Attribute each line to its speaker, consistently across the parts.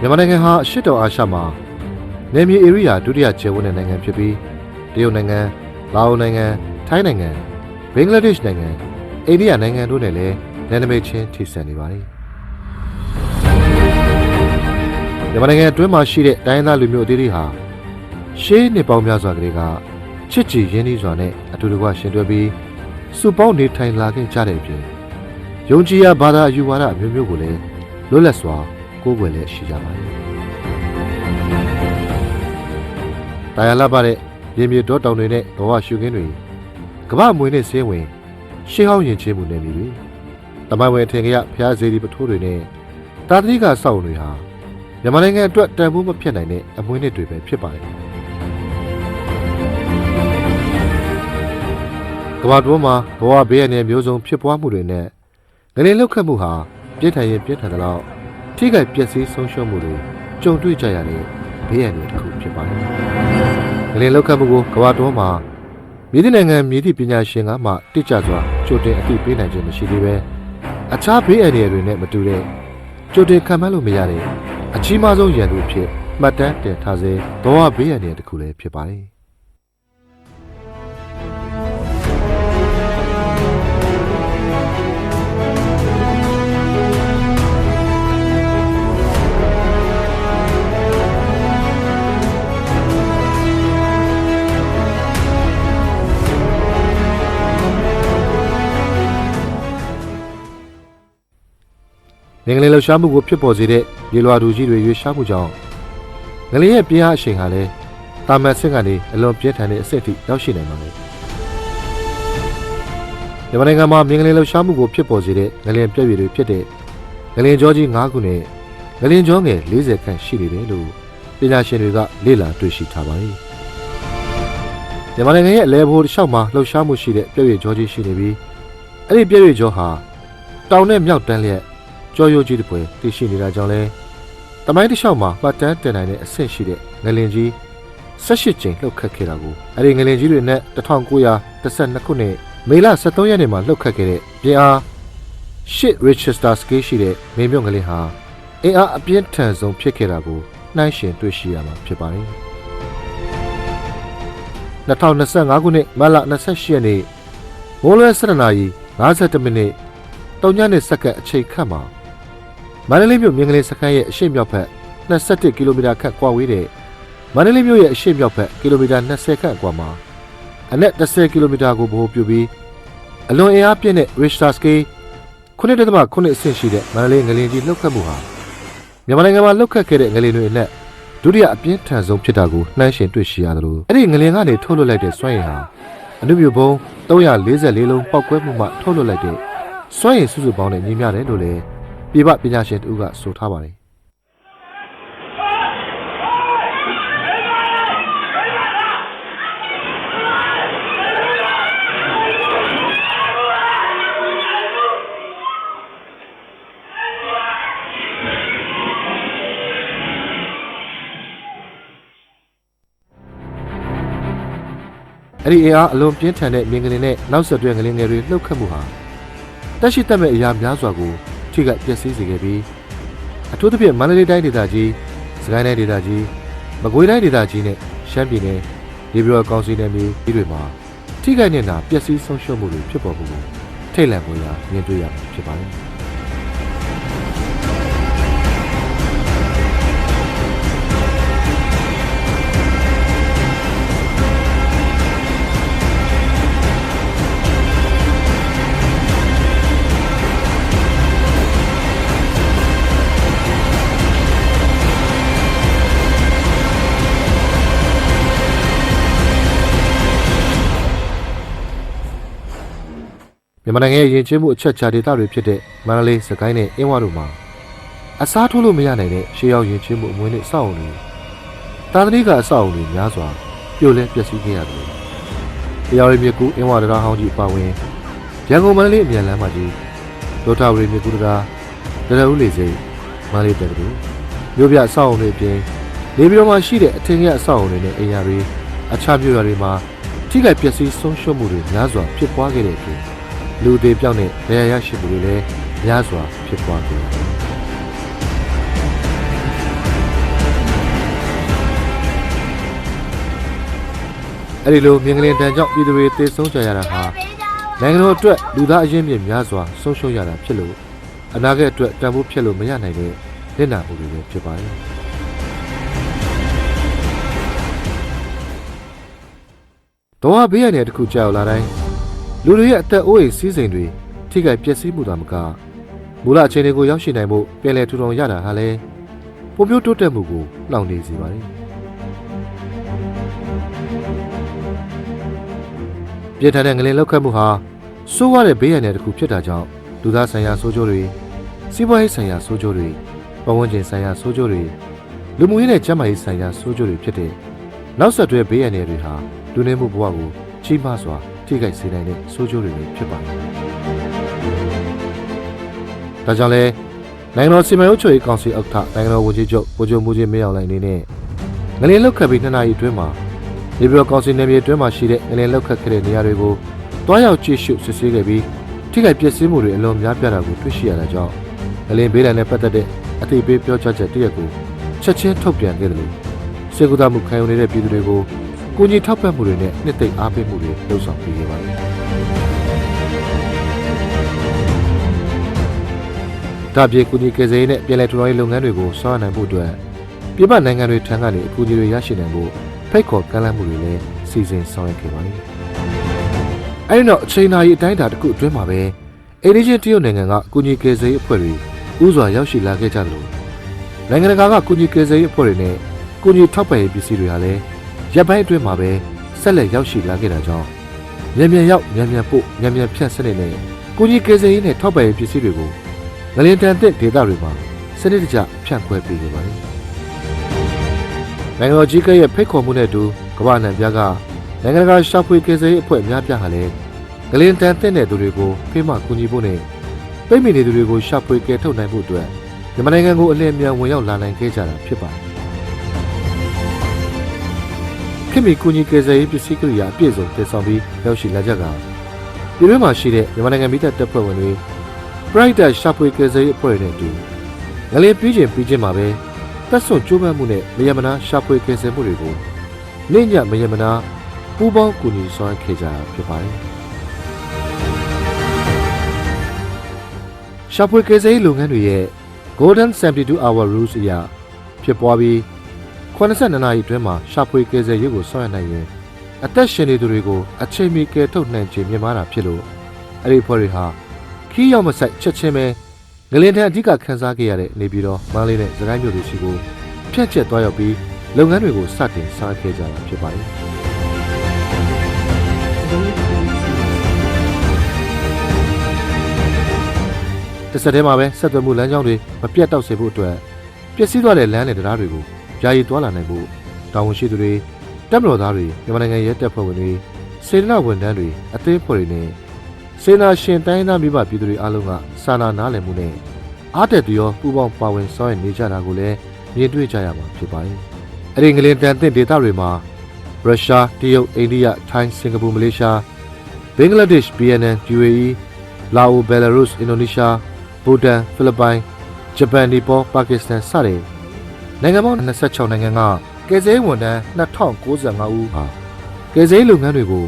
Speaker 1: မြန်မာနိုင်ငံဟာအရှေ့တောင်အာရှမှာနယ်မြေဧရိယာဒုတိယကျယ်ဝန်းတဲ့နိုင်ငံဖြစ်ပြီးတရုတ်နိုင်ငံ၊လာအိုနိုင်ငံ၊ထိုင်းနိုင်ငံ၊ဘင်္ဂလားဒေ့ရှ်နိုင်ငံ၊အိန္ဒိယနိုင်ငံတို့နဲ့လည်းနယ်နိမိတ်ချင်းထိစပ်နေပါတယ်။မြန်မာနိုင်ငံအတွင်းမှာရှိတဲ့တိုင်းရင်းသားလူမျိုးအသီးတွေဟာရှေးနှစ်ပေါင်းများစွာကလေးကချစ်ကြည်ရင်းနှီးစွာနဲ့အတူတကွရှင်တွဲပြီးစုပေါင်းနေထိုင်လာခဲ့ကြတဲ့အပြင်ယုံကြည်ရာဘာသာအယူဝါဒအမျိုးမျိုးကိုလည်းလွတ်လပ်စွာ ကိုးကွယ်လက်ရှိကြပါတယ်။တရားလပ်ပါတဲ့ရေမြေတောတောင်တွေနဲ့ဘဝရှုခင်းတွေကမ္ဘာမွေနဲ့ဆင်းဝင်ရှေးဟောင်းယဉ်ကျေးမှုနယ်မြေတွေတမိုင်းဝင်အထင်ကရဖျားစေဒီပထိုးတွေနဲ့တာသတိကစောင့်တွေဟာမြန်မာနိုင်ငံအတွက်တန်ဖိုးမဖြစ်နိုင်တဲ့အမွေးနှစ်တွေပဲဖြစ်ပါတယ်။ကမ္ဘာတော်မှာဘဝဘေးရန်မျိုးစုံဖြစ်ပွားမှုတွေနဲ့ငလင်လောက်ခတ်မှုဟာပြင်းထန်ရင်ပြင်းထန်တဲ့လောက် ထိခိုက်ပျက်စီးဆုံးရှုံးမှုတွေကြုံတွေ့ကြရတဲ့ဘေးရန်တွေတစ်ခုဖြစ်ပါတယ်။ငလင်လောက်ခတ်မှုကိုကမ္ဘာတော်မှာမြေတိနိုင်ငံမြေတိပညာရှင်ကမှတိကျစွာကြိုတင်အသိပေးနိုင်ခြင်းမရှိသေးပဲအခြားဘေးအန္တရာယ်တွေနဲ့မတူတဲ့ကြိုတင်ခံမှန်းလို့မရတဲ့အကြီးမားဆုံးရန်သူအဖြစ်မှတ်တမ်းတင်ထားစေဘဝဘေးအန္တရာယ်တစ်ခုလည်းဖြစ်ပါတယ်။ ငလင်လှူရှားမှုကိုဖြစ်ပေါ်စေတဲ့ရေလွှာတူကြီးတွေရွေးရှားမှုကြောင့်ငလင်ရဲ့ပြင်းအားအရှိန်ဟာလည်းတာမန်ဆင့်ကနေအလွန်ပြင်းထန်တဲ့အဆင့်အထိရောက်ရှိနိုင်ပါတယ်။မြန်မာနိုင်ငံမှာမြင်းငလင်လှူရှားမှုကိုဖြစ်ပေါ်စေတဲ့ငလင်ပြည့်ရည်တွေဖြစ်တဲ့ငလင်ကြောကြီး9ခုနဲ့ငလင်ကြောငယ်40ခန့်ရှိနေတယ်လို့ပညာရှင်တွေကလေ့လာတွေ့ရှိထားပါတယ်။မြန်မာနိုင်ငံရဲ့အလဲဘိုးတစ်လျှောက်မှာလှူရှားမှုရှိတဲ့ပြည့်ရည်ကြောကြီးရှိနေပြီးအဲ့ဒီပြည့်ရည်ကြောဟာတောင်နဲ့မြောက်တန်းလျက် ကြောရိုးကြီးတစ်ပွဲတည်ရှိနေတာကြောင့်လဲတမိုင်းတစ်လျှောက်မှာမှတ်တမ်းတင်နိုင်တဲ့အဆင့်ရှိတဲ့ငလင်ကြီး18ကျင်းလှုပ်ခတ်ခဲ့တာကိုအဲ့ဒီငလင်ကြီးတွေနဲ့1912ခုနှစ်မေလ23ရက်နေ့မှာလှုပ်ခတ်ခဲ့တဲ့ပြင်အား8 Richester scale ရှိတဲ့မေမြုံငလင်ဟာအင်အားအပြင်းထန်ဆုံးဖြစ်ခဲ့တာကိုနှိုင်းယှဉ်တွေ့ရှိရမှာဖြစ်ပါတယ်2025ခုနှစ်မတ်လ28ရက်နေ့မိုးလွယ်7နာရီ52မိနစ်တုံညနဲ့စက္ကန့်အချိန်ခန့်မှာ မန္တလေးမြို့မြင်းကလေးစခန်းရဲ့အရှေ့မြောက်ဘက်21ကီလိုမီတာခန့်ကွာဝေးတဲ့မန္တလေးမြို့ရဲ့အရှေ့မြောက်ဘက်ကီလိုမီတာ20ခန့်အကွာမှာအနက်10ကီလိုမီတာကိုဗဟိုပြုပြီးအလွန်အင်အားပြင်းတဲ့ Richter scale 9.9အဆင့်ရှိတဲ့မန္တလေးငလင်ကြီးလှုပ်ခတ်မှုဟာမြန်မာနိုင်ငံမှာလှုပ်ခတ်ခဲ့တဲ့ငလင်တွေအနက်ဒုတိယအပြင်းထန်ဆုံးဖြစ်တာကိုနှိုင်းယှဉ်တွေ့ရှိရတယ်လို့အဲ့ဒီငလင်ကနေထုတ်လွှတ်လိုက်တဲ့စွမ်းရည်ဟာအနုမြူဘုံ344လုံးပောက်ကွဲမှုမှထုတ်လွှတ်လိုက်တဲ့စွမ်းရည်စုစုပေါင်းနဲ့ညီမျှတယ်လို့လည်း ပြည်ပပညာရှင်တူကဆိုထားပါတယ်အဲ့ဒီအင်အားအလွန်ပြင်းထန်တဲ့မြင်ကလေးနဲ့နောက်ဆက်တွဲငလင်ငယ်တွေလှုပ်ခတ်မှုဟာတက်ရှိတက်မဲ့အရာများစွာကို ထိခိုက်ပျက်စီးစေခဲ့ပြီးအထူးသဖြင့်မန္တလေးတိုင်းဒေသကြီးစကိုင်းတိုင်းဒေသကြီးမကွေးတိုင်းဒေသကြီးနဲ့ရှမ်းပြည်နယ်ရေပြောကောင်စီနယ်မြေတွေမှာထိခိုက်နေတာပျက်စီးဆုံးရှုံးမှုတွေဖြစ်ပေါ်မှုကိုထိတ်လန့်ပေါ်ရာမြင်တွေ့ရမှာဖြစ်ပါတယ် မြန်မာနိုင်ငံရဲ့ယဉ်ကျေးမှုအချက်အခြာဒေသတွေဖြစ်တဲ့မန္တလေးစကိုင်းနဲ့အင်းဝတို့မှာအစားထိုးလို့မရနိုင်တဲ့ရှေးရောက်ယဉ်ကျေးမှုအမွေးနဲ့အဆောက်အုံတွေတာသနိကအဆောက်အုံတွေများစွာပြိုလဲပျက်စီးခဲ့ရတယ်။တရားရီမြကူအင်းဝတရာဟောင်းကြီးပါဝင်ရန်ကုန်မန္တလေးအမြန်လမ်းမကြီးလောထဝရီမြကူတရာဒရဦးလေစိတ်မန္တလေးတက္ကသိုလ်မြို့ပြအဆောက်အုံတွေအပြင်နေပြည်တော်မှာရှိတဲ့အထင်ကြီးအဆောက်အုံတွေနဲ့အိမ်ယာတွေအခြားမြို့ရွာတွေမှာထိခိုက်ပျက်စီးဆုံးရှုံးမှုတွေများစွာဖြစ်ပွားခဲ့တဲ့အပြင် လူသေးပြောင်းတဲ့နေရာရရှိသူတွေလည်းများစွာဖြစ်ပွားကုန်တယ်အဲ့ဒီလိုမြင်ကလေးတန်ကြောင့်ပြည်သူတွေတေဆုံးကြရတာဟာနိုင်ငံတော်အတွက်လူသားအရင်းမြစ်များစွာဆုံးရှုံးရတာဖြစ်လို့အနာဂတ်အတွက်တန်ဖိုးဖြစ်လို့မရနိုင်တဲ့လက်နာမှုတွေလည်းဖြစ်ပါတယ်။တော့ဘေးရနေတစ်ခုကြောက်လာတိုင်း လူတွေရဲ့အသက်အိုးအိမ်စီးစိမ်တွေထိခိုက်ပျက်စီးမှုသာမကမူလအခြေအနေကိုရောက်ရှိနိုင်ဖို့ပြည်လဲထူထောင်ရတာဟာလည်းပုံပြိုးတိုးတက်မှုကိုနှောင့်နှေးစေပါတယ်။ပြည်ထန်တဲ့ငလင်လောက်ခတ်မှုဟာစိုးရတဲ့ဘေးရန်တဲ့တစ်ခုဖြစ်တာကြောင့်လူသားဆိုင်ရာဆိုးကျိုးတွေစီးပွားရေးဆိုင်ရာဆိုးကျိုးတွေပတ်ဝန်းကျင်ဆိုင်ရာဆိုးကျိုးတွေလူမှုရေးနဲ့ကျန်းမာရေးဆိုင်ရာဆိုးကျိုးတွေဖြစ်တဲ့နောက်ဆက်တွဲဘေးရန်တွေဟာလူနေမှုဘဝကိုကြီးမားစွာ ထိခိုက်စေနိုင်တဲ့ဆိုးကျိုးတွေပဲဖြစ်ပါတယ်။ဒါကြောင့်လဲနိုင်ငံတော်စီမံအုပ်ချုပ်ရေးကောင်စီဥက္ကဋ္ဌနိုင်ငံတော်ဝန်ကြီးချုပ်ဗိုလ်ချုပ်မှုကြီးမင်းအောင်လှိုင်အနေနဲ့ငလင်လောက်ခတ်ပြီးနှစ်နာရီအတွင်းမှာနေပြည်တော်ကောင်စီနယ်မြေအတွင်းမှာရှိတဲ့ငလင်လောက်ခတ်ခဲ့တဲ့နေရာတွေကိုတွားရောက်ကြည့်ရှုစစ်ဆေးခဲ့ပြီးထိခိုက်ပျက်စီးမှုတွေအလွန်များပြားတာကိုတွေ့ရှိရတာကြောင့်ငလင်ဘေးဒဏ်နဲ့ပတ်သက်တဲ့အသိပေးပြောကြားချက်တရက်ကိုချက်ချင်းထုတ်ပြန်ခဲ့တယ်လို့စေကူတာမှုခံယူနေတဲ့ပြည်သူတွေကို ကိုကြီးထောက်ပံ့မှုတွေနဲ့နှစ်သိမ့်အားပေးမှုတွေလှုံ့ဆော်ပေးခဲ့ပါတယ်။ဒါပြေကူညီကယ်ဆယ်ရေးနဲ့ပြည်내ထူထောင်ရေးလုပ်ငန်းတွေကိုဆောင်ရွက်နိုင်ဖို့အတွက်ပြည်ပနိုင်ငံတွေထံကနေအကူအညီတွေရရှိနိုင်ဖို့ဖိတ်ခေါ်ကမ်းလှမ်းမှုတွေလည်းစီစဉ်ဆောင်ရွက်ခဲ့ပါတယ်။အဲဒီနောက်အချိန်နာရီအတိုင်းအတာတစ်ခုအတွင်းမှာပဲအေဒီချင်းတရုတ်နိုင်ငံကကူညီကယ်ဆယ်ရေးအဖွဲ့တွေဥစွာရောက်ရှိလာခဲ့ကြတယ်လို့နိုင်ငံတကာကကူညီကယ်ဆယ်ရေးအဖွဲ့တွေနဲ့ကူညီထောက်ပံ့ရေးပစ္စည်းတွေဟာလည်း ရပ်ပိုင်းအတွင်းမှာပဲဆက်လက်ရောက်ရှိလာခဲ့တာကြောင့်မြန်မြန်ရောက်မြန်မြန်ပို့မြန်မြန်ဖြန့်စနစ်နဲ့ကူညီကယ်ဆယ်ရေးနဲ့ထောက်ပံ့ရေးပစ္စည်းတွေကိုငလင်တန်တဲ့ဒေသတွေမှာစနစ်တကျဖြန့်ခွဲပေးနေပါတယ်။နိုင်ငံတော်ကြီးကရဲ့ဖိတ်ခေါ်မှုနဲ့အတူကမ္ဘာ့နိုင်ငံပြားကနိုင်ငံတကာရှာဖွေကယ်ဆယ်ရေးအဖွဲ့အများပြားဟာလည်းငလင်တန်တဲ့သူတွေကိုဖိမကူညီဖို့နဲ့ပိတ်မိနေသူတွေကိုရှာဖွေကယ်ထုတ်နိုင်ဖို့အတွက်မြန်မာနိုင်ငံကိုအလင်းအမြန်ဝင်ရောက်လာနိုင်ခဲ့ကြတာဖြစ်ပါတယ်။ ခင်မီကူညီကယ်ဆယ်ရေးပစ္စည်းကိရိယာအပြည့်စုံတည်ဆောင်ပြီးရောက်ရှိလာကြကပြည်တွင်းမှာရှိတဲ့မြန်မာနိုင်ငံမိသက်တပ်ဖွဲ့ဝင်တွေ Brighter ရှာဖွေကယ်ဆယ်ရေးအဖွဲ့တွေနဲ့အတူငလင်ပြီးချင်းပြီးချင်းမှာပဲတက်ဆွန်ကျိုးပန်းမှုနဲ့မယမနာရှာဖွေကယ်ဆယ်မှုတွေကိုနေ့ညမယမနာပူးပေါင်းကူညီဆောင်ရွက်ခဲ့ကြတာဖြစ်ပါတယ်။ရှာဖွေကယ်ဆယ်ရေးလုပ်ငန်းတွေရဲ့ Golden 72 Hour Rules အရဖြစ်ပွားပြီး 82နာရီအတွင်းမှာရှာဖွေကယ်ဆယ်ရေးကိုဆောင်ရွက်နိုင်ရင်အသက်ရှင်နေသူတွေကိုအချိန်မီကယ်ထုတ်နိုင်ခြင်းမြင်မာတာဖြစ်လို့အဲ့ဒီဖွဲ့တွေဟာခီးရောက်မဆိုင်ချက်ချင်းပဲငလင်ထန်အဓိကခန်းစားခဲ့ရတဲ့နေပြည်တော်မန္တလေးနဲ့စကိုင်းမြို့တွေရှိကိုဖြတ်ချက်သွားရောက်ပြီးလုပ်ငန်းတွေကိုစတင်ဆောင်ရွက်ခဲ့ကြတာဖြစ်ပါတယ်တစ်ဆက်တည်းမှာပဲဆက်သွယ်မှုလမ်းကြောင်းတွေမပြတ်တောက်စေဖို့အတွက်ပျက်စီးသွားတဲ့လမ်းနဲ့တရားတွေကို ယာယီသွားလာနိုင်ဖို့တာဝန်ရှိသူတွေတပ်မတော်သားတွေမြန်မာနိုင်ငံရဲတပ်ဖွဲ့ဝင်တွေစေတနာဝန်ထမ်းတွေအသေးဖွဲ့တွေနဲ့စေနာရှင်တိုင်းသားမိဘပြည်သူတွေအားလုံးကစာနာနားလည်မှုနဲ့အားတက်တရောပူးပေါင်းပါဝင်ဆောင်ရွက်နေကြတာကိုလည်းမြင်တွေ့ကြရမှာဖြစ်ပါတယ်။အဲဒီငလင်တန်တဲ့ဒေသတွေမှာရုရှား၊တရုတ်၊အိန္ဒိယ၊ထိုင်း၊စင်ကာပူ၊မလေးရှား၊ဘင်္ဂလားဒေ့ရှ်၊ဗီယက်နမ်၊ UAE ၊လာအို၊ဘယ်လာရုစ်၊အင်ဒိုနီးရှား၊ဘူတန်၊ဖိလစ်ပိုင်၊ဂျပန်၊နီပေါ၊ပါကစ္စတန်စတဲ့ နိုင်ငံပေါင်း26နိုင်ငံကကယ်ဆယ်ရေးဝန်ထမ်း2095ဦးဟာကယ်ဆယ်ရေးလုပ်ငန်းတွေကို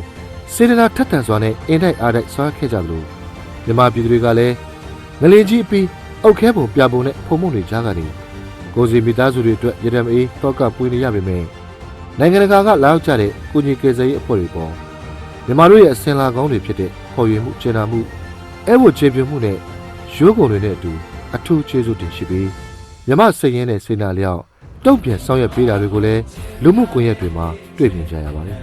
Speaker 1: စေတနာထက်သန်စွာနဲ့အင်တိုက်အားတိုက်ဆောင်ရွက်ခဲ့ကြလို့မြန်မာပြည်သူတွေကလည်းငလင်ကြီးအပြီးအုတ်ခဲပုံပြပုံနဲ့ဖုံမှုတွေကြားကနေကိုစီမိသားစုတွေအတွက်ရတမအေးတောကပွေးနေရပေမဲ့နိုင်ငံတကာကလာရောက်ကြတဲ့ကိုကြီးကယ်ဆယ်ရေးအဖွဲ့တွေပေါ်မြန်မာတို့ရဲ့အစင်လာကောင်းတွေဖြစ်တဲ့ပေါ်ရွေမှုကျင်နာမှုအဲဝချေပြမှုနဲ့ရိုးကုန်တွေနဲ့အတူအထူးကျေးဇူးတင်ရှိပြီး မြမစိတ်ရင်းနဲ့စိတ်နာလျောက်တုံ့ပြန်ဆောင်ရွက်ပေးတာတွေကိုလည်းလူမှုကွန်ရက်တွေမှာတွေ့မြင်ကြရပါတယ်။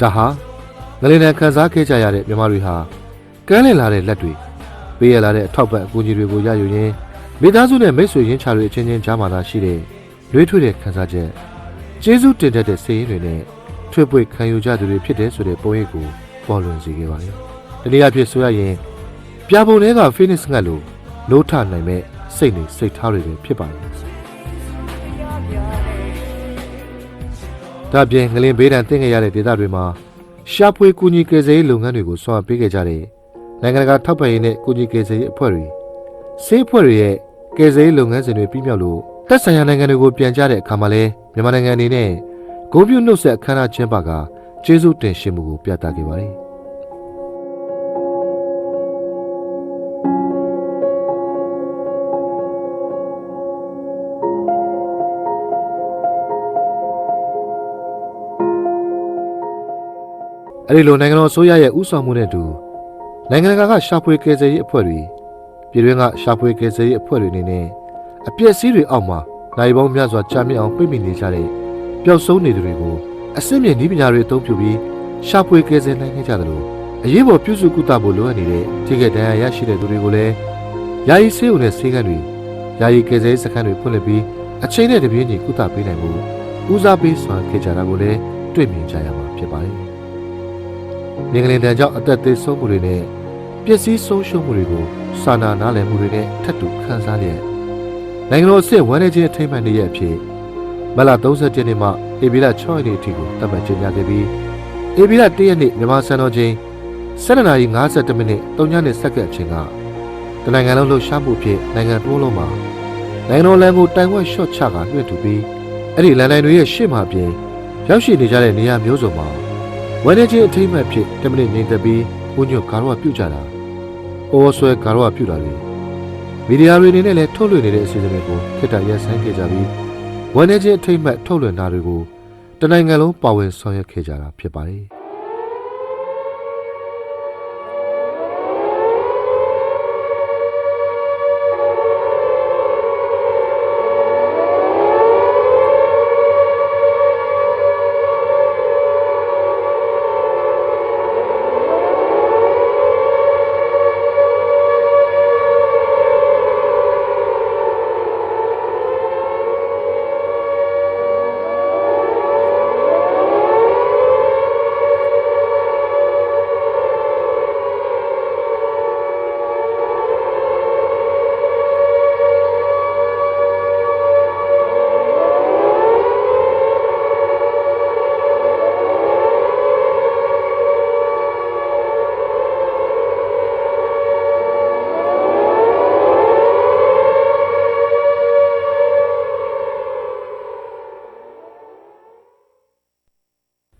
Speaker 1: ဒါဟာငလင်နဲ့ခန်းစားခဲ့ကြရတဲ့မြန်မာတွေဟာကမ်းလင်လာတဲ့လက်တွေပေးရလာတဲ့အထောက်ပံ့အကူအညီတွေကိုရယူရင်းမိသားစုနဲ့မိတ်ဆွေရင်းချတွေအချင်းချင်းကြားမှာသာရှိတဲ့လွေးထွေးတဲ့ခန်းစားချက်ကျေးဇူးတင်တတ်တဲ့စိတ်ရင်းတွေနဲ့ထွေပွေခံယူကြသူတွေဖြစ်တဲ့ဆိုတဲ့ပုံရိပ်ကိုပေါ်လွင်စေခဲ့ပါတယ်။ ဒီနေ့အဖြစ်ဆိုရရင်ပြာပုံတွေကဖိနစ်ငတ်လို့နိုးထနိုင်မဲ့စိတ်နေစိတ်ထားတွေပဲဖြစ်ပါတယ်။ဒါပြင်ငလင်ဘေးဒဏ်တင်ခဲ့ရတဲ့ဒေသတွေမှာရှာဖွေကူညီကယ်ဆယ်ရေးလုပ်ငန်းတွေကိုဆောင်ပေးခဲ့ကြတဲ့နိုင်ငံတကာထောက်ပံ့ရေးနဲ့ကူညီကယ်ဆယ်ရေးအဖွဲ့တွေဆေးအဖွဲ့တွေရဲ့ကယ်ဆယ်ရေးလုပ်ငန်းစဉ်တွေပြီးမြောက်လို့သက်ဆိုင်ရာနိုင်ငံတွေကိုပြန်ကြတဲ့အခါမှာလဲမြန်မာနိုင်ငံအနေနဲ့ဂုဏ်ပြုနှုတ်ဆက်အခမ်းအနားကျင်းပကကျေးဇူးတင်ရှိမှုကိုပြသခဲ့ပါတယ်။ အဲဒီလိုနိုင်ငံတော်အစိုးရရဲ့ဥဆောင်မှုနဲ့အတူနိုင်ငံတကာကရှာဖွေကယ်ဆယ်ရေးအဖွဲ့တွေပြည်တွင်းကရှာဖွေကယ်ဆယ်ရေးအဖွဲ့တွေအနေနဲ့အပြည့်အစည်းတွေအောက်မှာနိုင်ပေါင်းများစွာကြာမြင့်အောင်ပြိမိနေကြတဲ့ပျောက်ဆုံးနေသူတွေကိုအစစ်မြစ်နည်းပညာတွေအသုံးပြုပြီးရှာဖွေကယ်ဆယ်နိုင်ခဲ့ကြတယ်လို့အရေးပေါ်ပြုစုကုသဖို့လိုအပ်နေတဲ့ထိခိုက်ဒဏ်ရာရရှိတဲ့သူတွေကိုလည်းယာယီဆေးရုံနဲ့ဆေးကန်းတွေယာယီကယ်ဆယ်ရေးစခန်းတွေဖွင့်လှစ်ပြီးအချိန်နဲ့တပြေးညီကုသပေးနိုင်မှုဦးစားပေးဆောင်ခဲ့ကြတာကိုလည်းတွေ့မြင်ကြရမှာဖြစ်ပါတယ် မင်္ဂလင်တန်ကြောင့်အသက်သေးဆုံးမှုတွေနဲ့ပျက်စီးဆုံးရှုံးမှုတွေကိုစာနာနားလည်မှုတွေနဲ့ထပ်တူခံစားလျက်နိုင်ငံတော်အဆင့်ဝန်ထမ်းချင်းအထိမ်းအမှတ်နေ့ရက်အဖြစ်မလ30ရက်နေ့မှဧပြီလ6ရက်နေ့အထိကိုသတ်မှတ်ကြေညာခဲ့ပြီးဧပြီလ1ရက်နေ့မြန်မာစံတော်ချိန်7:52မိနစ်3ညနေစက္ကန့်အချိန်ကတနိုင်ငံလုံးလှုပ်ရှားမှုအဖြစ်နိုင်ငံတော်လုံးမှာနိုင်ငံတော်လမ်းကိုတိုင်ဝက်ရှော့ချကလွှင့်ထူပြီးအဲ့ဒီလန်တိုင်းတွေရဲ့ရှေ့မှာအပြင်ရောက်ရှိနေကြတဲ့နေရာမျိုးစုံမှာ ဝမ်းနေချင်းအထိမ့်မှတ်ဖြစ်တမနစ်ငိမ့်သက်ပြီးဘုညွတ်ကာရောပြုတ်ကြတာ။အော်ဆွဲကာရောပြုတ်တာတွေမီဒီယာတွေအနေနဲ့လည်းထုတ်လွှင့်နေတဲ့အစီအစဉ်တွေကိုခေတ္တရပ်ဆိုင်းခဲ့ကြပြီးဝမ်းနေချင်းအထိမ့်မှတ်ထုတ်လွှင့်တာတွေကိုတနိုင်ငံလုံးပါဝင်ဆောင်ရွက်ခဲ့ကြတာဖြစ်ပါတယ်။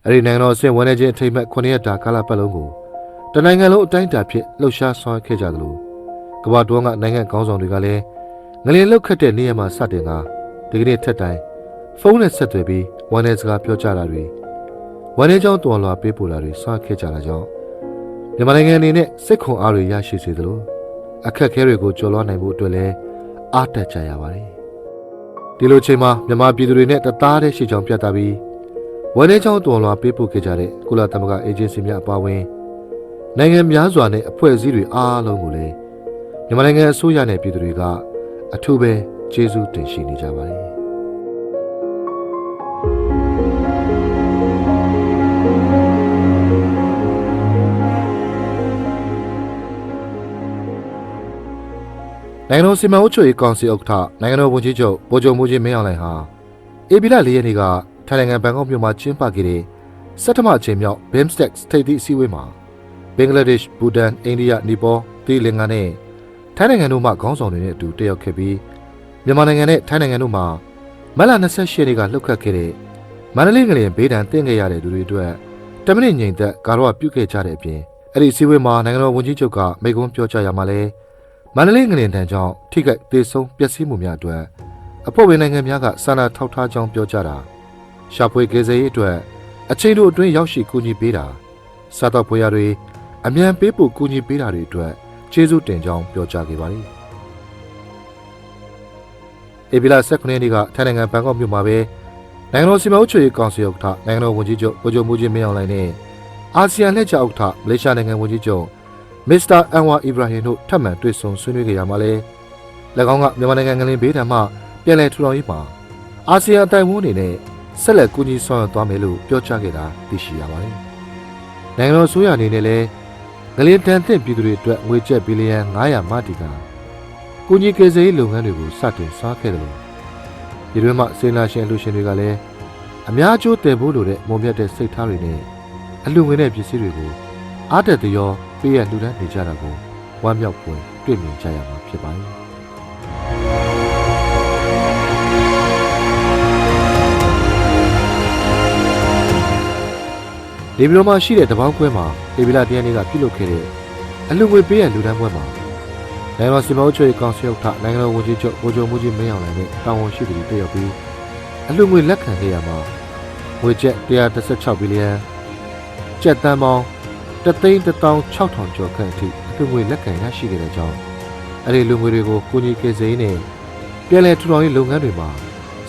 Speaker 1: အဲဒီနိုင်ငံတော်အဆင့်ဝန်ထမ်းချင်းအထိမ်းအမှတ်9ရက်တာကာလပတ်လုံးကိုတနိုင်ငံလုံးအတိုင်းအတာဖြင့်လှုပ်ရှားဆောင်ရွက်ခဲ့ကြသလိုကမ္ဘာတွင်းကနိုင်ငံကောင်းဆောင်တွေကလည်းငလင်လှုပ်ခတ်တဲ့နေရာမှာစတင်ကဒီကနေ့ထက်တိုင်ဖုန်းနဲ့ဆက်သွယ်ပြီးဝန်ထမ်းစကားပြောကြတာတွေဝန်ထမ်းကြောင်းတော်လွာပေးပို့တာတွေဆောင်ရွက်ခဲ့ကြတာကြောင့်မြန်မာနိုင်ငံအနေနဲ့စစ်ခွန်အားတွေရရှိစေသလိုအခက်အခဲတွေကိုကျော်လွှားနိုင်ဖို့အတွက်လည်းအားတက်ကြရပါတယ်ဒီလိုချိန်မှာမြန်မာပြည်သူတွေနဲ့တသားတည်းရှိကြောင်းပြသပြီး ဝန်ထဲချောင်းတော်လွာပေးပို့ခဲ့ကြတဲ့ကုလသမဂ္ဂအေဂျင်စီများအပါအဝင်နိုင်ငံများစွာနဲ့အဖွဲ့အစည်းတွေအားလုံးကိုလည်းမြန်မာနိုင်ငံအစိုးရနဲ့ပြည်သူတွေကအထူးပဲကျေးဇူးတင်ရှိနေကြပါတယ်နိုင်ငံတော်စီမံအုပ်ချုပ်ရေးကောင်စီဥက္ကဋ္ဌနိုင်ငံတော်ဝန်ကြီးချုပ်ဗိုလ်ချုပ်မှုကြီးမင်းအောင်လှိုင်ဟာဧပြီလ၄ရက်နေ့က ထိုင်းနိုင်ငံဘန်ကောက်မြို့မှာကျင်းပခဲ့တဲ့စက်တမအချိန်မြောက် BIMSTEC ထိပ်သီးအစည်းအဝေးမှာဘင်္ဂလားဒေ့ရှ်၊ဘူတန်၊အိန္ဒိယ၊နီပေါ၊သီလင်္ကာနဲ့ထိုင်းနိုင်ငံတို့မှခေါင်းဆောင်တွေနဲ့အတူတက်ရောက်ခဲ့ပြီးမြန်မာနိုင်ငံနဲ့ထိုင်းနိုင်ငံတို့မှာမတ်လ28ရက်နေ့ကလှုပ်ခတ်ခဲ့တဲ့မန္တလေးငလျင်ဘေးဒဏ်သင့်ခဲ့ရတဲ့သူတွေအတွက်တမနစ်ငိန်သက်ကာရောပြုတ်ခဲ့ကြတဲ့အပြင်အဲ့ဒီအစည်းအဝေးမှာနိုင်ငံတော်ဝန်ကြီးချုပ်ကမိန့်ခွန်းပြောကြားရမှာလဲမန္တလေးငလျင်တန်းကြောင့်ထိခိုက်ဒေဆုံးပျက်စီးမှုများအတွက်အဖွဲ့ဝင်နိုင်ငံများကစာနာထောက်ထားကြောင်းပြောကြားတာ ရှာဖွေကယ်ဆယ်ရေးအတွက်အချိန်တို့အတွင်းရောက်ရှိကူညီပေးတာစားတော့ဖွေရတွေအမြန်ပေးဖို့ကူညီပေးတာတွေအတွက်ကျေးဇူးတင်ကြောင်းပြောကြားခဲ့ပါတယ်။ဧပြီလ18ရက်နေ့ကထိုင်းနိုင်ငံဘန်ကောက်မြို့မှာပဲနိုင်ငံတော်စီမံအုပ်ချုပ်ရေးကောင်စီဥက္ကဋ္ဌနိုင်ငံတော်ဝန်ကြီးချုပ်ဗိုလ်ချုပ်မှုကြီးမင်းအောင်လှိုင်နဲ့အာဆီယံလက်ချဥက္ကဋ္ဌမလေးရှားနိုင်ငံဝန်ကြီးချုပ်မစ္စတာအန်ဝါအီဘရာဟင်တို့ထပ်မံတွေ့ဆုံဆွေးနွေးကြရမှာလဲ၎င်းကမြန်မာနိုင်ငံငလင်ဘေးဒဏ်မှပြန်လည်ထူထောင်ရေးမှာအာဆီယံအတိုင်းအဝန်အနေနဲ့ ဆက်လက်ကူညီဆောင်ရွက်သွားမယ်လို့ပြောကြားခဲ့တာသိရှိရပါတယ်။နိုင်ငံတော်အစိုးရအနေနဲ့လည်းငလင်တန်တဲ့ပြည်သူတွေအတွက်ငွေကျပ်ဘီလီယံ900မတီကကူညီကယ်ဆယ်ရေးလုပ်ငန်းတွေကိုစတင်စားခဲ့တယ်လို့ဒီတွင်မှစေနာရှင်အလူရှင်တွေကလည်းအများအကျိုးတည်ဖို့လိုတဲ့မုံမြတ်တဲ့စိတ်ထားတွေနဲ့အလူငွေတဲ့ပစ္စည်းတွေကိုအားတက်တရောပေးရလှူဒန်းနေကြတာကိုဝမ်းမြောက်ဖွယ်တွေ့မြင်ကြရမှာဖြစ်ပါတယ်။ လေဗီလိုမှာရှိတဲ့တပေါင်းခွဲမှာလေဗီလာတရနေ့ကပြုလုပ်ခဲ့တဲ့အလူငွေပေးရလူဒန်းပွဲမှာနိုင်ငံတော်စီမံအုပ်ချုပ်ရေးကောင်စီဥက္ကဋ္ဌနိုင်ငံတော်ဝန်ကြီးချုပ်ဗိုလ်ချုပ်မှုကြီးမင်းအောင်လှိုင်နဲ့တာဝန်ရှိသူတွေတွေ့ရောက်ပြီးအလူငွေလက်ခံခဲ့ရမှာငွေကျပ်116ဘီလီယံကျပ်တန်းပေါင်း3,16000ကျော်ခန့်အထိအလူငွေလက်ခံရရှိခဲ့တဲ့ကြောင်းအဲဒီလူငွေတွေကိုကိုကြီးကေစိမ်းနဲ့ပြည်내ထူထောင်ရေးလုပ်ငန်းတွေမှာ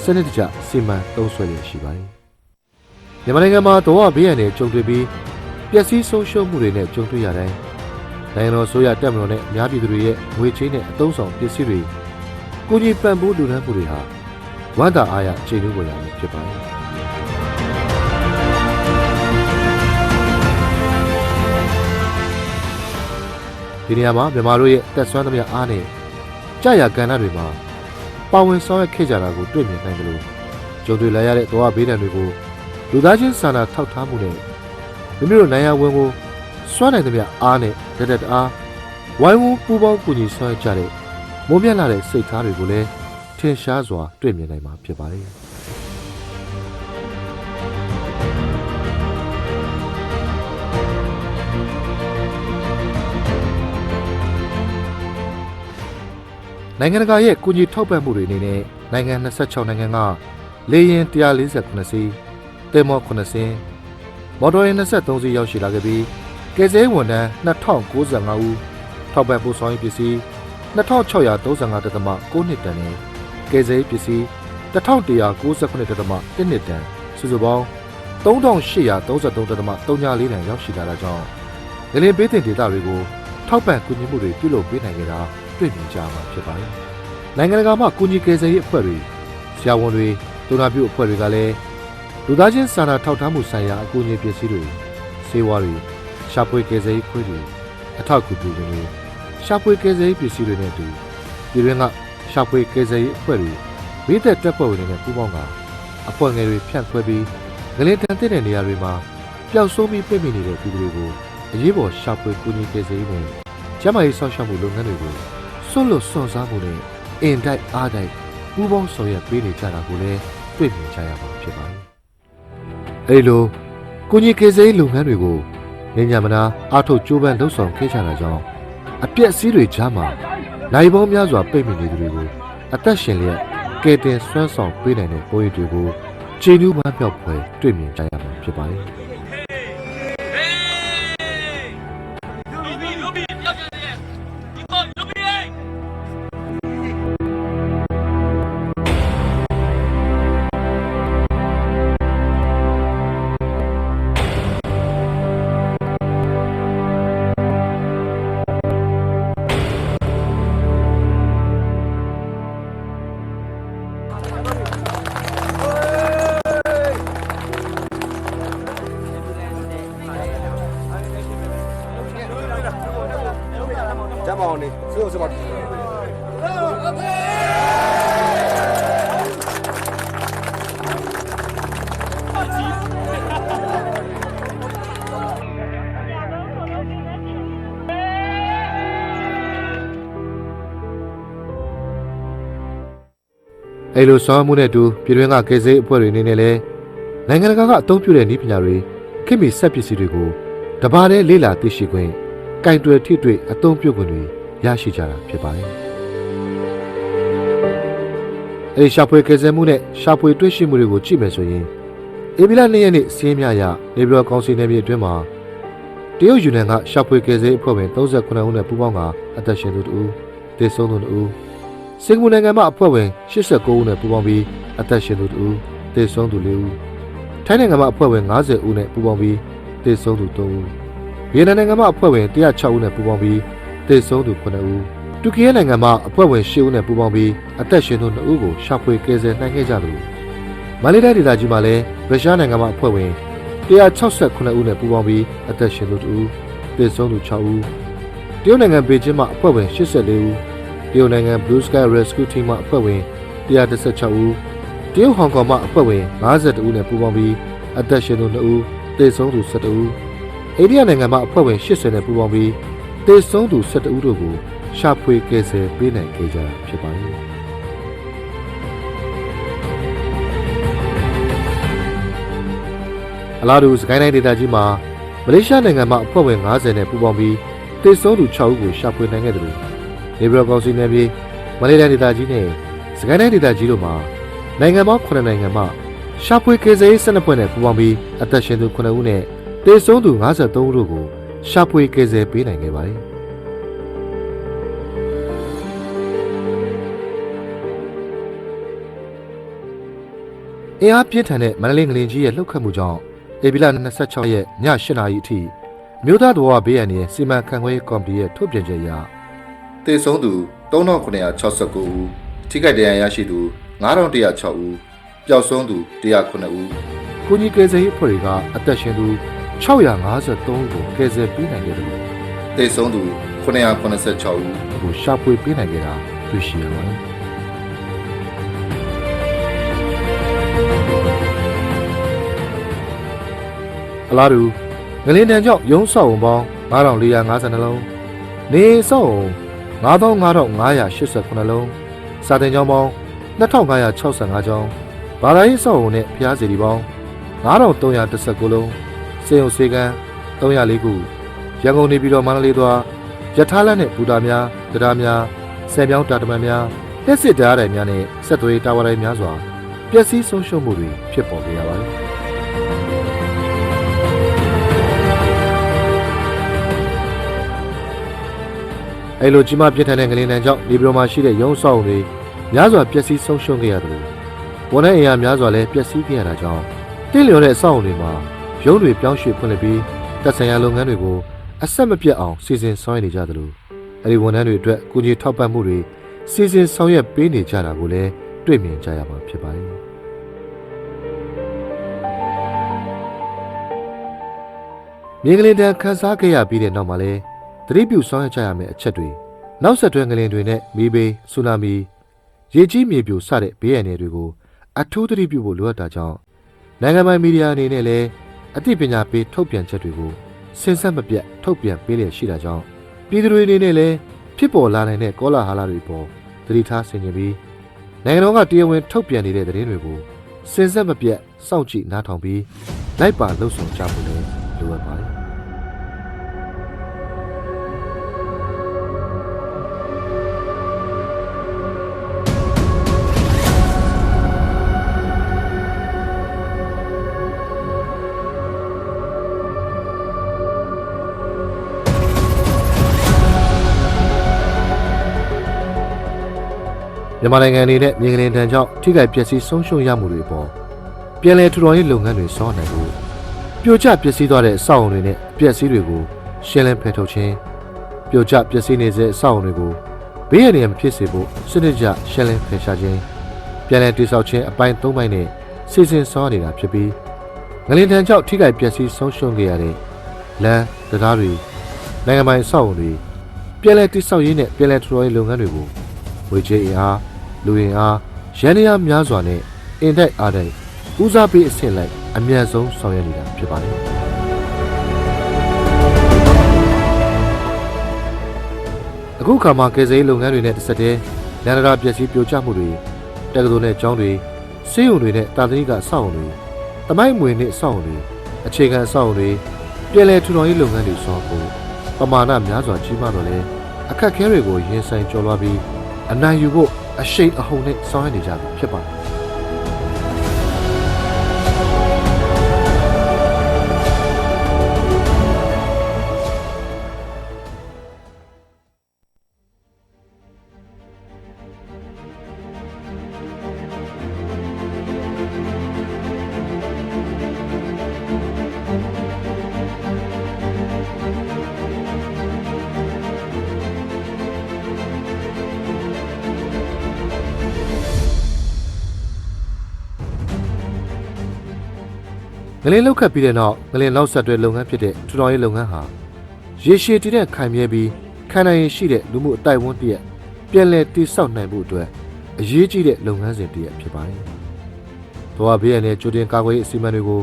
Speaker 1: စနစ်တကျစီမံသုံးစွဲရရှိပါတယ်။ မြန်မာနိုင်ငံမှာတော့ဘေးရန်တွေကြုံတွေ့ပြီးပျက်စီးဆုံးရှုံးမှုတွေနဲ့ကြုံတွေ့ရတိုင်းနိုင်ငံတော်ဆိုရတက်မတော်နဲ့အများပြည်သူတွေရဲ့ငွေချင်းနဲ့အသုံးဆောင်ပစ္စည်းတွေကိုကြီးပံ့ပိုးလူဒန်းမှုတွေဟာဝမ်းသာအားရခြေနှုးပေါ်ရမှာဖြစ်ပါတယ်ဒီနေရာမှာမြန်မာတို့ရဲ့တက်ဆွမ်းသမျှအားနဲ့ကြာရကဏ္ဍတွေမှာပါဝင်ဆောင်ရွက်ခဲ့ကြတာကိုတွေ့မြင်နိုင်ကြလို့ကြုံတွေ့လာရတဲ့သွားဘေးဒဏ်တွေကို လူသားချင်းစာနာထောက်ထားမှုနဲ့မိမိတို့နိုင်ရဝင်ကိုစွမ်းနိုင်သမျှအားနဲ့တက်တက်အားဝိုင်းဝန်းပူးပေါင်းကူညီဆောင်ရွက်ကြတဲ့မိုးမြတ်လာတဲ့စိတ်ထားတွေကိုလည်းထင်ရှားစွာတွေ့မြင်နိုင်မှာဖြစ်ပါတယ်နိုင်ငံတကာရဲ့ကူညီထောက်ပံ့မှုတွေအနေနဲ့နိုင်ငံ26နိုင်ငံကလေယာဉ်148စီး တဲမော့9စီးမော်တော်ယာဉ်23စီးရောက်ရှိလာခဲ့ပြီးကယ်ဆယ်ရေးဝန်ထမ်း2095ဦးထောက်ပံ့ပို့ဆောင်ရေးပစ္စည်း2635တသမ9နှစ်တန်နဲ့ကယ်ဆယ်ရေးပစ္စည်း1198တသမ1နှစ်တန်စုစုပေါင်း3833တသမ34တန်ရောက်ရှိလာတာကြောင့်ငလင်ပေးတင်ဒေသတွေကိုထောက်ပံ့ကူညီမှုတွေပြုလုပ်ပေးနိုင်ခဲ့တာတွေ့မြင်ကြမှာဖြစ်ပါတယ်။နိုင်ငံတကာမှကူညီကယ်ဆယ်ရေးအဖွဲ့တွေဆရာဝန်တွေဒုနာပြုအဖွဲ့တွေကလည်း လူသားချင်းစာနာထောက်ထားမှုဆိုင်ရာအကူအညီပစ္စည်းတွေဆေးဝါးတွေရှာဖွေကယ်ဆယ်ရေးခွေးတွေအထောက်အကူပြုတွေရှာဖွေကယ်ဆယ်ရေးပစ္စည်းတွေနဲ့အတူပြည်တွင်းကရှာဖွေကယ်ဆယ်ရေးအဖွဲ့တွေမိသက်တပ်ဖွဲ့ဝင်တွေနဲ့ပူးပေါင်းကအဖွဲ့ငယ်တွေဖြန့်ခွဲပြီးငလင်တန်တဲ့နေရာတွေမှာပျောက်ဆုံးပြီးပြည့်မိနေတဲ့ပြည်သူတွေကိုအရေးပေါ်ရှာဖွေကူညီကယ်ဆယ်ရေးနဲ့ကျန်းမာရေးစောင့်ရှောက်မှုလုပ်ငန်းတွေကိုစွန့်လွတ်စွန့်စားမှုနဲ့အင်တိုက်အားတိုက်ပူးပေါင်းဆောင်ရွက်ပေးနေကြတာကိုလည်းတွေ့မြင်ကြရမှာဖြစ်ပါတယ်။ အဲဒီလိုကိုကြီးကေစိမ်းလုပ်ငန်းတွေကိုနေညာမနာအားထုတ်ကြိုးပမ်းလှုပ်ဆောင်ခဲ့ကြတာကြောင့်အပြက်စီးတွေကြားမှာနိုင်ပေါင်းများစွာပိတ်မိနေသူတွေကိုအသက်ရှင်လျက်ကယ်တင်ဆွမ်းဆောင်ပေးနိုင်တဲ့ပုံရိပ်တွေကိုခြေနူးပန်းပြောက်ပွဲတွေ့မြင်ကြရမှာဖြစ်ပါတယ်။
Speaker 2: မ်းပါအောင်နေစေအောင်စေပါ
Speaker 1: အဲလိုဆောင်ရွက်မှုနဲ့အတူပြည်တွင်းကကယ်ဆယ်ရေးအဖွဲ့တွေအနေနဲ့လည်းနိုင်ငံတကာကအသုံးပြုတဲ့နည်းပညာတွေခင်မီဆက်ပစ္စည်းတွေကိုတဘာတဲ့လေ့လာသိရှိခွင့်ကင်တွယ်ထိတွေ့အသုံးပြုခွင့်တွေ ရရှိကြတာဖြစ်ပါတယ်။အဲဒီရှာဖွေကယ်ဆယ်မှုနဲ့ရှာဖွေတွေ့ရှိမှုတွေကိုကြည့်မယ်ဆိုရင်ဧပြီလ2ရက်နေ့စီးရင်များရနေပြည်တော်ကောင်စီနယ်မြေအတွင်းမှာတရုတ်ယူနန်ကရှာဖွေကယ်ဆယ်ရေးအဖွဲ့ဝင်39ဦးနဲ့ပူးပေါင်းကအသက်ရှင်သူတို့ဦးသေဆုံးသူတို့ဦးစင်ကာပူနိုင်ငံမှာအဖွဲ့ဝင်89ဦးနဲ့ပူးပေါင်းပြီးအသက်ရှင်သူ2ဦးသေဆုံးသူ4ဦးထိုင်းနိုင်ငံမှာအဖွဲ့ဝင်90ဦးနဲ့ပူးပေါင်းပြီးသေဆုံးသူ3ဦးဗီယက်နမ်နိုင်ငံမှာအဖွဲ့ဝင်106ဦးနဲ့ပူးပေါင်းပြီး သေဆုံးသူ9ဦးတူကီးယားနိုင်ငံမှာအဖွဲ့ဝင်10ဦးနဲ့ပူးပေါင်းပြီးအသက်ရှင်သူ2ဦးကိုရှာဖွေကယ်ဆယ်နိုင်ခဲ့ကြသလိုမလေးတိုင်းဒေသကြီးမှာလည်းရုရှားနိုင်ငံမှာအဖွဲ့ဝင်168ဦးနဲ့ပူးပေါင်းပြီးအသက်ရှင်သူ2ဦးသေဆုံးသူ6ဦးတရုတ်နိုင်ငံဘေကျင်းမှာအဖွဲ့ဝင်84ဦးတရုတ်နိုင်ငံ Blue Sky Rescue Team မှအဖွဲ့ဝင်116ဦးတရုတ်ဟောင်ကောင်မှအဖွဲ့ဝင်52ဦးနဲ့ပူးပေါင်းပြီးအသက်ရှင်သူ2ဦးသေဆုံးသူ12ဦးအိန္ဒိယနိုင်ငံမှအဖွဲ့ဝင်80နဲ့ပူးပေါင်းပြီး သေဆုံးသူ12ဦးတို့ကိုရှာဖွေကယ်ဆယ်ပေးနိုင်ခဲ့ကြတာဖြစ်ပါတယ်အလားတူစကိုင်းတိုင်းဒေသကြီးမှာမလေးရှားနိုင်ငံမှအဖွဲ့ဝင်90နဲ့ပူးပေါင်းပြီးတေဆုံးသူ6ဦးကိုရှာဖွေနိုင်ခဲ့တယ်လို့နေပြည်တော်ကောင်စီနယ်မြေမလေးတိုင်းဒေသကြီးနဲ့စကိုင်းတိုင်းဒေသကြီးတို့မှာနိုင်ငံပေါင်း9နိုင်ငံမှရှာဖွေကယ်ဆယ်ရေး12ဖွဲ့နဲ့ပူးပေါင်းပြီးအသက်ရှင်သူ9ဦးနဲ့တေဆုံးသူ53ဦးတို့ကို ရှာဖွေကယ်ဆယ်ပေးနိုင်ခဲ့ပါတယ်။အင်အားပြင်းထန်တဲ့မန္တလေးငလင်ကြီးရဲ့လှုပ်ခတ်မှုကြောင့်ဧပြီလ26ရက်ည8နာရီအထိအမျိုးသားတော်ဝဘေးရန်ရဲ့စီမံခန့်ခွဲရေးကော်မတီရဲ့ထုတ်ပြန်ချက်အရတည်ဆုံးသူ3969ဦးထိခိုက်ဒဏ်ရာရရှိသူ9106ဦးပျောက်ဆုံးသူ109ဦးကုညီကယ်ဆယ်ရေးအဖွဲ့တွေကအသက်ရှင်သူ 653ဦးကိုကယ်ဆယ်ပေးနိုင်ခဲ့တယ်လို့တည်ဆုံးသူ986ဦးကိုရှာဖွေပေးနိုင်ခဲ့တာတွေ့ရှိရပါတယ်အလားတူငလင်းတန်ကြောင့်ရုံးဆောက်ဝင်ပေါင်း9452လုံးနေဆောက်ဝင်95,589လုံးစာတင်ကျောင်းပေါင်း2565ကျောင်းဘာသာရေးဆောက်ဝင်နဲ့ဖျားစီဒီပေါင်း9319လုံး စေယုံစေကန်း304ခုရန်ကုန်နေပြည်တော်မန္တလေးသွားရထားလမ်းနဲ့ဘူတာများတရားများဆယ်ပြောင်းတာတမန်များလက်စစ်တရားတိုင်များနဲ့ဆက်သွေးတာဝါတိုင်များစွာပျက်စီးဆုံးရှုံးမှုတွေဖြစ်ပေါ်ခဲ့ရပါတယ်အဲလိုကြီးမားပြစ်ထန်တဲ့ငလင်တန်ကြောင့်ဒီပရိုမှာရှိတဲ့ရုံးဆောက်တွေများစွာပျက်စီးဆုံးရှုံးခဲ့ရတယ်လို့ဝန်ထမ်းအင်အားများစွာလည်းပျက်စီးခဲ့ရတာကြောင့်တင့်လျော်တဲ့အဆောက်အုံတွေမှာ ရုံးတွေပြောင်းရွှေ့ဖွင့်လှစ်ပြီးတပ်ဆိုင်ရာလုပ်ငန်းတွေကိုအဆက်မပြတ်အောင်စီစဉ်ဆောင်ရွက်နေကြသလိုအဲဒီဝန်ထမ်းတွေအတွက်ကုညီထောက်ပံ့မှုတွေစီစဉ်ဆောင်ရွက်ပေးနေကြတာကိုလည်းတွေ့မြင်ကြရမှာဖြစ်ပါတယ်မြေကလေးတန်းခန်းစားခဲ့ရပြီးတဲ့နောက်မှာလည်းသတိပြုဆောင်ရွက်ကြရမယ့်အချက်တွေနောက်ဆက်တွဲငလင်တွေနဲ့မီးဘေးဆူနာမီရေကြီးမြေပြိုစတဲ့ဘေးအန္တရာယ်တွေကိုအထူးသတိပြုဖို့လိုအပ်တာကြောင့်နိုင်ငံပိုင်မီဒီယာအနေနဲ့လည်း အသိပညာပေးထုတ်ပြန်ချက်တွေကိုစင်ဆက်မပြတ်ထုတ်ပြန်ပေးလျက်ရှိတာကြောင့်ပြည်သူတွေအနေနဲ့လည်းဖြစ်ပေါ်လာနိုင်တဲ့ကောလာဟလတွေပေါ်သတိထားဆင်ခြင်ပြီးနိုင်ငံတော်ကတရားဝင်ထုတ်ပြန်နေတဲ့သတင်းတွေကိုစင်ဆက်မပြတ်စောင့်ကြည့်နားထောင်ပြီးလိုက်ပါလှုပ်ဆောင်ကြဖို့လည်းလိုအပ်ပါတယ် မြန်မာနိုင်ငံအနေနဲ့မြေငလင်တန်ကြောင့်ထိခိုက်ပျက်စီးဆုံးရှုံးရမှုတွေပေါ်ပြည်လဲထူထောင်ရေးလုပ်ငန်းတွေဆောင်နိုင်ဖို့ပြိုကျပျက်စီးသွားတဲ့အဆောက်အုံတွေနဲ့ပျက်စီးတွေကိုရှင်းလင်းဖယ်ထုတ်ခြင်းပြိုကျပျက်စီးနေတဲ့အဆောက်အုံတွေကိုဘေးရန်မဖြစ်စေဖို့စနစ်ကျရှင်းလင်းဖယ်ရှားခြင်းပြည်လဲတိစောက်ခြင်းအပိုင်း၃ပိုင်းနဲ့စီစဉ်ဆောင်နေတာဖြစ်ပြီးငလင်တန်ကြောင့်ထိခိုက်ပျက်စီးဆုံးရှုံးခဲ့ရတဲ့လမ်းတံတားတွေနိုင်ငံပိုင်အဆောက်အုံတွေပြည်လဲတိစောက်ရေးနဲ့ပြည်လဲထူထောင်ရေးလုပ်ငန်းတွေကို ဝေချေအင်အားလူရင်အားရန်ရများစွာနဲ့အင်တိုက်အားတိုက်ဦးစားပေးအဆင့်လိုက်အမြန်ဆုံးဆောင်ရွက်နေတာဖြစ်ပါတယ်။အခုခါမှာကယ်ဆယ်ရေးလုပ်ငန်းတွေနဲ့တစ်ဆက်တည်းလန်ဒရာပျက်စီးပြိုကျမှုတွေတက္ကသိုလ်နဲ့ကျောင်းတွေဆေးရုံတွေနဲ့တာသနိကအဆောက်အုံတွေတမိုင်းမွေနဲ့အဆောက်အုံတွေအခြေခံအဆောက်အုံတွေပြည်내ထူထောင်ရေးလုပ်ငန်းတွေဆောဖို့ပမာဏများစွာကြီးမားတော့လဲအခက်အခဲတွေကိုရင်ဆိုင်ကျော်လွှားပြီး အနိုင်ယူဖို့အရှိန်အဟုန်နဲ့ဆောင်ရွက်နေကြပြီဖြစ်ပါတယ် ငလင်းလောက်ခတ်ပြီးတဲ့နောက်ငလင်းနောက်ဆက်တွဲလုပ်ငန်းဖြစ်တဲ့ထူထောင်ရေးလုပ်ငန်းဟာရေရှည်တည်တဲ့ခိုင်မြဲပြီးခံနိုင်ရည်ရှိတဲ့လူမှုအတိုင်းအဝန်တရက်ပြန်လည်တည်ဆောက်နိုင်ဖို့အတွက်အရေးကြီးတဲ့လုပ်ငန်းစဉ်တရက်ဖြစ်ပါတယ်။ဘဝဘေးရန်နဲ့ကြိုတင်ကာကွယ်ရေးအစီအမံတွေကို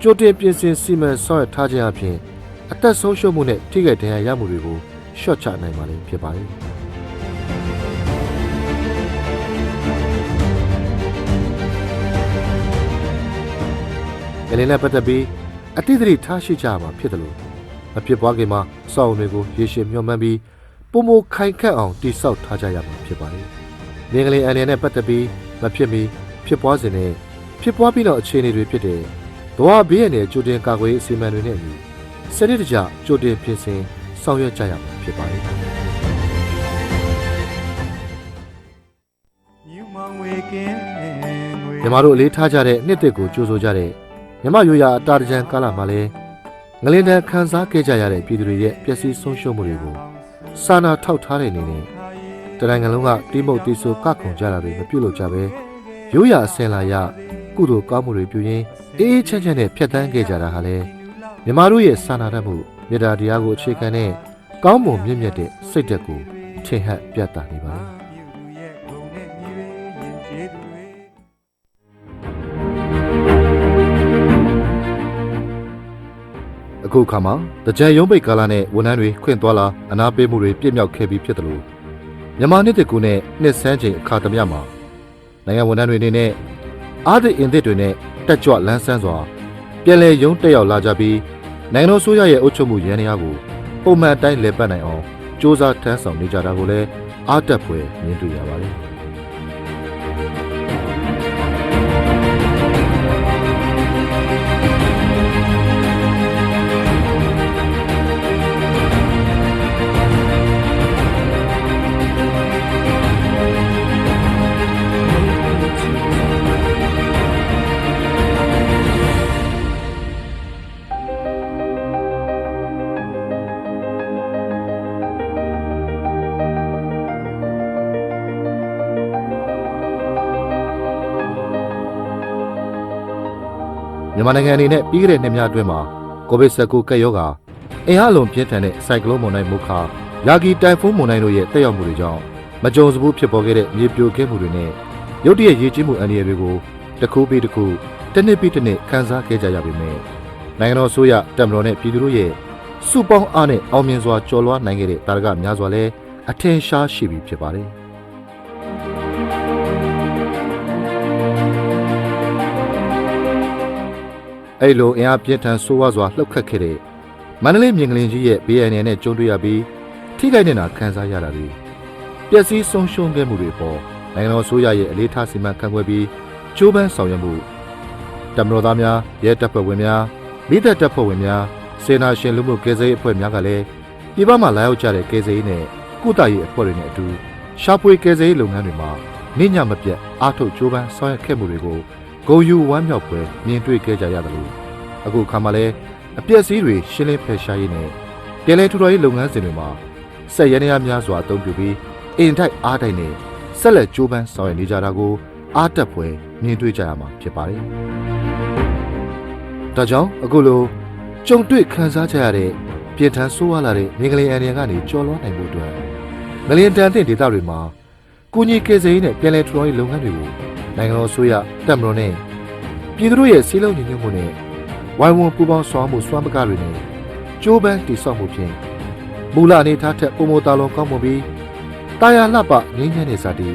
Speaker 1: ကြိုတင်ပြင်ဆင်စီမံဆောင်ရွက်ထားခြင်းအပြင်အသက်ဆုံးရှုံးမှုနဲ့ထိခိုက်ဒဏ်ရာရမှုတွေကိုရှော့ချနိုင်ပါလိမ့်ဖြစ်ပါတယ်။ ငလင်းနဲ့ပတ်သက်ပြီးအတိတ်တရထားရှိကြရမှာဖြစ်တယ်လို့မဖြစ်ပွားခင်မှာစောင့်တွေကိုရေရှည်မျှော်မှန်းပြီးပုံမခိုင်ခန့်အောင်တိစောက်ထားကြရမှာဖြစ်ပါတယ်။မင်္ဂလင်အန်ရနဲ့ပတ်သက်ပြီးမဖြစ်မီဖြစ်ပွားစဉ်နဲ့ဖြစ်ပွားပြီးတော့အခြေအနေတွေဖြစ်တဲ့ဘဝဘေးရန်ရဲ့ကြိုတင်ကာကွယ်ရေးအစီအမံတွေနဲ့အညီစနစ်တကျကြိုတင်ပြင်ဆင်ဆောင်ရွက်ကြရမှာဖြစ်ပါတယ်
Speaker 3: မြူမောင်ဝေကင်းငွေ။
Speaker 1: မြန်မာတို့အလေးထားကြတဲ့နှစ်သက်ကိုကြိုးဆိုကြတဲ့ မြမရိုးရာအတာတကြံကာလမှာလည်းငလင်တန်းခန်းစားခဲ့ကြရတဲ့ပြည်သူတွေရဲ့ပျက်စီးဆုံးရှုံးမှုတွေကိုစာနာထောက်ထားတဲ့အနေနဲ့တနိုင်ငံလုံးကတိမုတ်တိဆိုကခုန်ကြတာတွေမပြုတ်လို့ကြပဲရိုးရာအစင်လာရကုသိုလ်ကောင်းမှုတွေပြုရင်းအေးအေးချမ်းချမ်းနဲ့ဖြတ်သန်းခဲ့ကြတာဟာလေမြန်မာတို့ရဲ့စာနာတတ်မှုမေတ္တာတရားကိုအခြေခံတဲ့ကောင်းမွန်မြင့်မြတ်တဲ့စိတ်ဓာတ်ကိုထင်ဟပ်ပြသနေပါတယ် အခုအခါမှာတကြံရုံးပိတ်ကာလနဲ့ဝန်ထမ်းတွေခွင့်သွားလာအနာပေးမှုတွေပြည့်မြောက်ခဲ့ပြီးဖြစ်တယ်လို့မြန်မာနှစ်တကူနဲ့နှစ်ဆန်းချိန်အခါသမယမှာနိုင်ငံဝန်ထမ်းတွေအနေနဲ့အားသည့်အင်သစ်တွေနဲ့တက်ကြွလန်းဆန်းစွာပြည်လဲရုံးတက်ရောက်လာကြပြီးနိုင်ငံတော်ဆိုရရဲ့အုပ်ချုပ်မှုရန်ရာကိုပုံမှန်အတိုင်းလည်ပတ်နိုင်အောင်စ조사ထမ်းဆောင်နေကြတာကိုလည်းအားတက်ဖွယ်မြင်တွေ့ရပါတယ် မြန်မာနိုင်ငံအနေနဲ့ပြီးခဲ့တဲ့နှစ်များအတွင်းမှာကိုဗစ် -19 ကပ်ရောဂါအင်အားလုံးပြင်းထန်တဲ့စိုက်ကလုန်းမုန်တိုင်းမုခါယာဂီတိုင်ဖုန်းမုန်တိုင်းတို့ရဲ့တက်ရောက်မှုတွေကြောင့်မကြုံစဘူးဖြစ်ပေါ်ခဲ့တဲ့မြေပြိုခဲ့မှုတွေနဲ့ရုတ်တရက်ရေကြီးမှုအန္တရာယ်တွေကိုတစ်ခုပြီးတစ်ခုတစ်နှစ်ပြီးတစ်နှစ်ခန်းစားခဲ့ကြရပေမယ့်နိုင်ငံတော်အစိုးရတပ်မတော်နဲ့ပြည်သူတို့ရဲ့စုပေါင်းအားနဲ့အောင်မြင်စွာကျော်လွှားနိုင်ခဲ့တဲ့တာရကများစွာလဲအထင်ရှားရှိပြီဖြစ်ပါတယ်။ အဲ့လိုအင်အားပြင်းထန်ဆိုးဝါးစွာလှုပ်ခတ်ခဲ့တဲ့မန္တလေးမြင်ကလင်ကြီးရဲ့ BNN နဲ့ကြုံတွေ့ရပြီးထိခိုက်နေတာခံစားရတာတွေပျက်စီးဆုံးရှုံးခဲ့မှုတွေပေါ်နိုင်ငံတော်ဆိုရရဲ့အလေးထားစီမံခန့်ခွဲပြီးကြိုးပမ်းဆောင်ရွက်မှုတမတော်သားများရဲတပ်ဖွဲ့ဝင်များမိသက်တပ်ဖွဲ့ဝင်များစေနာရှင်လူမှုကယ်ဆယ်ရေးအဖွဲ့များကလည်းဒီဘက်မှာလာရောက်ကြတဲ့ကယ်ဆယ်ရေးနဲ့ကုသရေးအဖွဲ့တွေနဲ့အတူရှာဖွေကယ်ဆယ်ရေးလုပ်ငန်းတွေမှာနေညမပြတ်အားထုတ်ကြိုးပမ်းဆောင်ရွက်ခဲ့မှုတွေကို ဂုံယူဝမ်းမြောက်ပွဲမြင်တွေ့ခဲ့ကြရတယ်လို့အခုခါမှလည်းအပြည့်စည်းတွေရှင်းလင်းဖယ်ရှားရေးနဲ့ပြည်လဲထူထော်ရေးလုပ်ငန်းစဉ်တွေမှာစက်ရနေရများစွာအသုံးပြုပြီးအင်တိုက်အားတိုက်နဲ့ဆက်လက်ကြိုးပမ်းဆောင်ရွက်နေကြတာကိုအားတက်ပွဲမြင်တွေ့ကြရမှာဖြစ်ပါတယ်။ဒါကြောင့်အခုလိုကြုံတွေ့ခံစားကြရတဲ့ပြည်ထန်ဆိုးဝါးလာတဲ့မင်္ဂလိအန်ရန်ကနေကြော်လွှားနိုင်မှုအတွက်ငလျင်တန်တဲ့ဒေသတွေမှာ ကုညီကေစေးနဲ့ပြည်လဲထူထော်ရေးလုပ်ငန်းတွေကိုနိုင်ငံတော်အစိုးရတပ်မတော်နဲ့ပြည်သူတို့ရဲ့စီးလုံးညီညွတ်မှုနဲ့ဝိုင်းဝန်းပူးပေါင်းဆောင်မှုစွမ်းပကားတွေနဲ့ကြိုးပမ်းတည်ဆောက်မှုဖြင့်မူလအနေထားထက်ပုံမတာလုံးကောင်းမွန်ပြီးတာယာလှပငြိမ်းချမ်းတဲ့ဇာတိ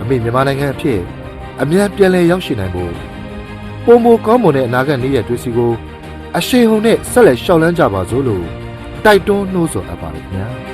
Speaker 1: အမိမြန်မာနိုင်ငံအဖြစ်အမြန်ပြန်လည်ရောက်ရှိနိုင်ဖို့ပုံမကောင်းမွန်တဲ့အနာဂတ်နေ့ရက်တွေစီကိုအရှိန်ဟုန်နဲ့ဆက်လက်ရှောက်လန်းကြပါစို့လို့တိုက်တွန်းနှိုးဆော်အပ်ပါတယ်ခင်ဗျာ